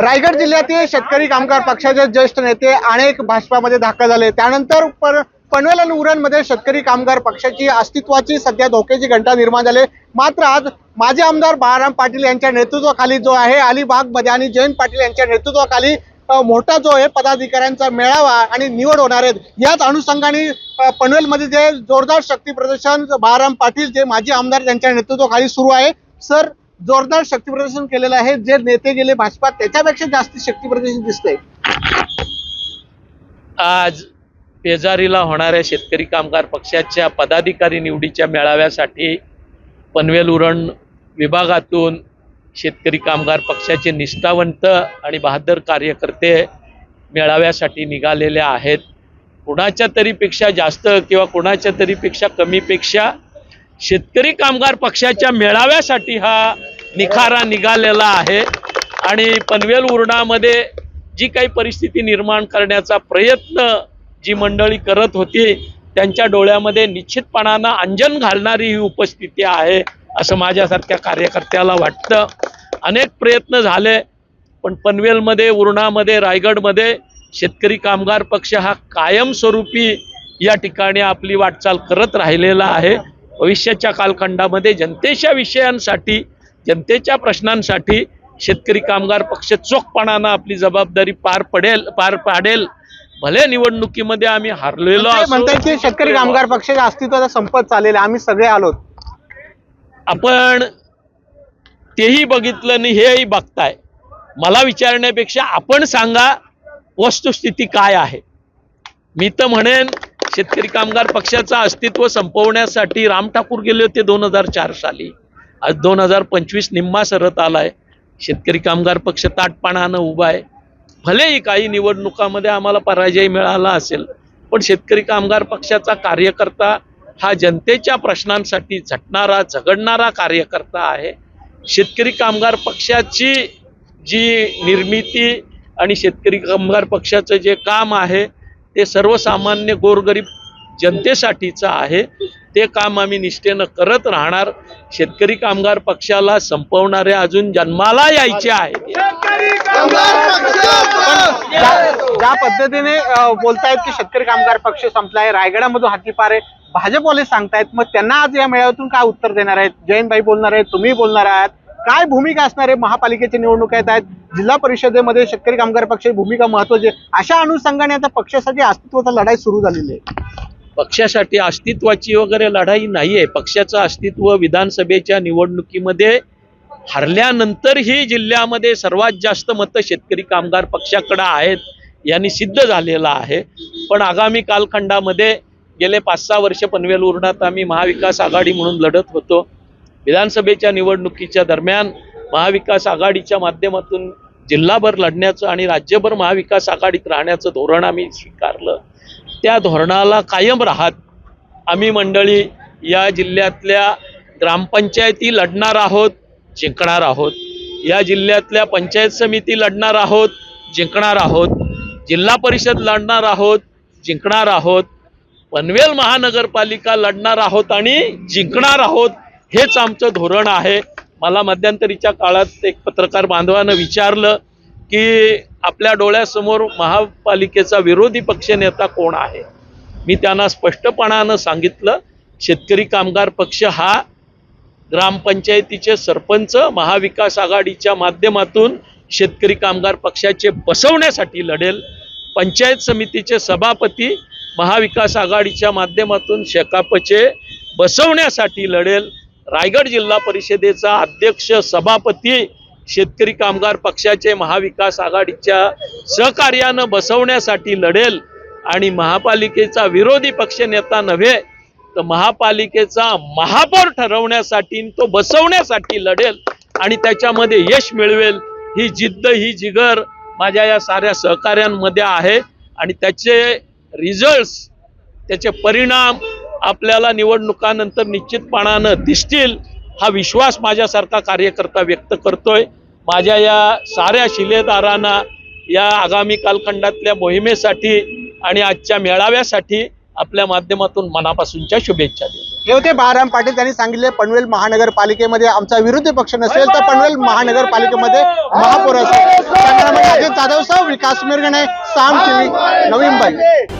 रायगड जिल्ह्यातील शेतकरी कामगार पक्षाचे ज्येष्ठ नेते अनेक भाजपामध्ये दाखल झाले. त्यानंतर पर- पनवेल आणि उरणमध्ये शेतकरी कामगार पक्षाची अस्तित्वाची सध्या धोक्याची घंटा निर्माण झाली. मात्र आज माजी आमदार बाळाराम पाटील यांच्या नेतृत्वाखाली जो आहे अलिबागमध्ये आणि जयंत पाटील यांच्या नेतृत्वाखाली मोठा जो आहे पदाधिकाऱ्यांचा मेळावा आणि निवड होणार आहेत. याच अनुषंगाने पनवेलमध्ये जे जोरदार शक्ती प्रदर्शन बाळाराम पाटील जे माजी आमदार त्यांच्या नेतृत्वाखाली सुरू आहे. सर जोरदार शक्ती प्रदर्शन केलेलं आहे. जे नेते गेले भाजपात त्याच्यापेक्षा जास्त शक्ती प्रदर्शन दिसतंय. आज पेजारीला होणाऱ्या शेतकरी कामगार पक्षाच्या पदाधिकारी निवडीच्या मेळाव्यासाठी पनवेल उरण विभागातून शेतकरी कामगार पक्षाचे निष्ठावंत आणि बहादर कार्यकर्ते मेळाव्यासाठी निघालेले आहेत. कुणाच्या तरीपेक्षा जास्त किंवा कुणाच्या तरीपेक्षा कमीपेक्षा शेतकरी कामगार पक्षाच्या मेळाव्यासाठी हा निखारा निघालेला आहे. आणि पनवेल उरणामध्ये जी काही परिस्थिती निर्माण करण्याचा प्रयत्न जी मंडळी करत होती त्यांच्या डोळ्यामध्ये निश्चितपणानं अंजन घालणारी ही उपस्थिती आहे असं माझ्यासारख्या कार्यकर्त्याला वाटतं. अनेक प्रयत्न झाले पण पनवेलमध्ये उरणामध्ये रायगडमध्ये शेतकरी कामगार पक्ष हा कायमस्वरूपी या ठिकाणी आपली वाटचाल करत राहिलेला आहे. भविष्याच्या कालखंडामध्ये जनतेच्या विषयांसाठी जनतेच्या प्रश्नांसाठी शेतकरी कामगार पक्ष चोखपणानं आपली जबाबदारी पार पडेल पार पाडेल. भले निवडणुकीमध्ये आम्ही हारलेलो असू. म्हणतात की शेतकरी कामगार पक्षाच्या अस्तित्वाचा संपत चाललेला आहे. आम्ही सगळे आलोत. आपण तेही बघितलं आणि हेही बघताय. मला विचारण्यापेक्षा आपण सांगा वस्तुस्थिती काय आहे? मी तर म्हणेन शेतकरी कामगार पक्षाचं अस्तित्व संपवण्यासाठी राम ठाकूर गेले होते दोन हजार चार साली. आज दोन हजार पंचवीस निम्मा सरत आलाय. शेतकरी कामगार पक्ष ताटपणानं उभा आहे. भलेही काही निवडणुकामध्ये आम्हाला पराजय मिळाला असेल पण शेतकरी कामगार पक्षाचा कार्यकर्ता हा जनतेच्या प्रश्नांसाठी झटणारा झगडणारा कार्यकर्ता आहे. शेतकरी कामगार पक्षाची जी निर्मिती आणि शेतकरी कामगार पक्षाचं जे काम आहे ते सर्वसामान्य गोरगरीब जनतेसाठीचं आहे. ते काम आम्ही निष्ठेनं करत राहणार. शेतकरी कामगार पक्षाला संपवणारे अजून जन्माला यायचे आहेत. ज्या ज्या पद्धतीने बोलतायत की शेतकरी कामगार पक्ष संपलाय रायगडामधून हातीपार आहे भाजपवाले सांगतायत मग त्यांना आज या मेळाव्यातून काय उत्तर देणार आहेत? जयंतभाई बोलणार आहेत तुम्ही बोलणार आहात. काय भूमिका असणार आहे? महापालिकेची निवडणूक येत आहेत. जिल्हा परिषदेमध्ये शेतकरी कामगार पक्षाची भूमिका महत्वाची आहे. अशा अनुषंगाने आता पक्षासाठी अस्तित्वाचा लढाई सुरू झालेली आहे. पक्षासाठी अस्तित्वाची वगैरे लढाई नाहीये. पक्षाचं अस्तित्व विधानसभेच्या निवडणुकीमध्ये हरल्यानंतरही जिल्ह्यामध्ये सर्वात जास्त मतं शेतकरी कामगार पक्षाकडे आहेत यांनी सिद्ध झालेलं आहे. पण आगामी कालखंडामध्ये गेले पाच सहा वर्ष पनवेल उरणात आम्ही महाविकास आघाडी म्हणून लढत होतो. विधानसभेच्या निवडणुकीच्या दरम्यान महाविकास आघाडीच्या माध्यमातून जिल्हाभर लढण्याचं आणि राज्यभर महाविकास आघाडीत राहण्याचं धोरण आम्ही स्वीकारलं. त्या धोरणाला कायम राहत आम्ही मंडळी या जिल्ह्यातल्या ग्रामपंचायती लढणार आहोत जिंकणार आहोत. या जिल्ह्यातल्या पंचायत समिती लढणार आहोत जिंकणार आहोत. जिल्हा परिषद लढणार आहोत जिंकणार आहोत. पनवेल महानगरपालिका लढणार आहोत आणि जिंकणार आहोत हेच आमचं धोरण आहे. मला मध्यंतरीच्या काळात एक पत्रकार बांधवानं विचारलं की आपल्या डोळ्यासमोर महापालिकेचा विरोधी पक्षनेता कोण आहे? मी त्यांना स्पष्टपणानं सांगितलं शेतकरी कामगार पक्ष हा ग्रामपंचायतीचे सरपंच महाविकास आघाडीच्या माध्यमातून शेतकरी कामगार पक्षाचे बसवण्यासाठी लढेल. पंचायत समितीचे सभापती महाविकास आघाडीच्या माध्यमातून शेकापचे बसवण्यासाठी लढेल. रायगड जिल्हा परिषदेचा अध्यक्ष सभापती शेतकरी कामगार पक्षाचे महाविकास आघाडीच्या सहकार्यानं बसवण्यासाठी लढेल आणि महापालिकेचा विरोधी पक्षनेता नव्हे तर महापालिकेचा महापौर ठरवण्यासाठी तो बसवण्यासाठी लढेल आणि त्याच्यामध्ये यश मिळवेल ही जिद्द ही जिगर माझ्या या साऱ्या सहकार्यांमध्ये आहे. आणि त्याचे रिझल्ट्स त्याचे परिणाम आपल्याला निवडणुकानंतर निश्चितपणानं दिसतील हा विश्वास माझ्यासारखा कार्यकर्ता व्यक्त करतोय. माझ्या या साऱ्या शिलेदारांना या आगामी कालखंडातल्या मोहिमेसाठी आणि आजच्या मेळाव्यासाठी आपल्या माध्यमातून मनापासूनच्या शुभेच्छा देतो. हे होते बाळाराम पाटील. त्यांनी सांगितले पनवेल महानगरपालिकेमध्ये आमचा विरोधी पक्ष नसेल तर पनवेल महानगरपालिकेमध्ये महापौर असेल. जाधव साहेब विकास मिरगणे साम टीव्ही नवी मुंबई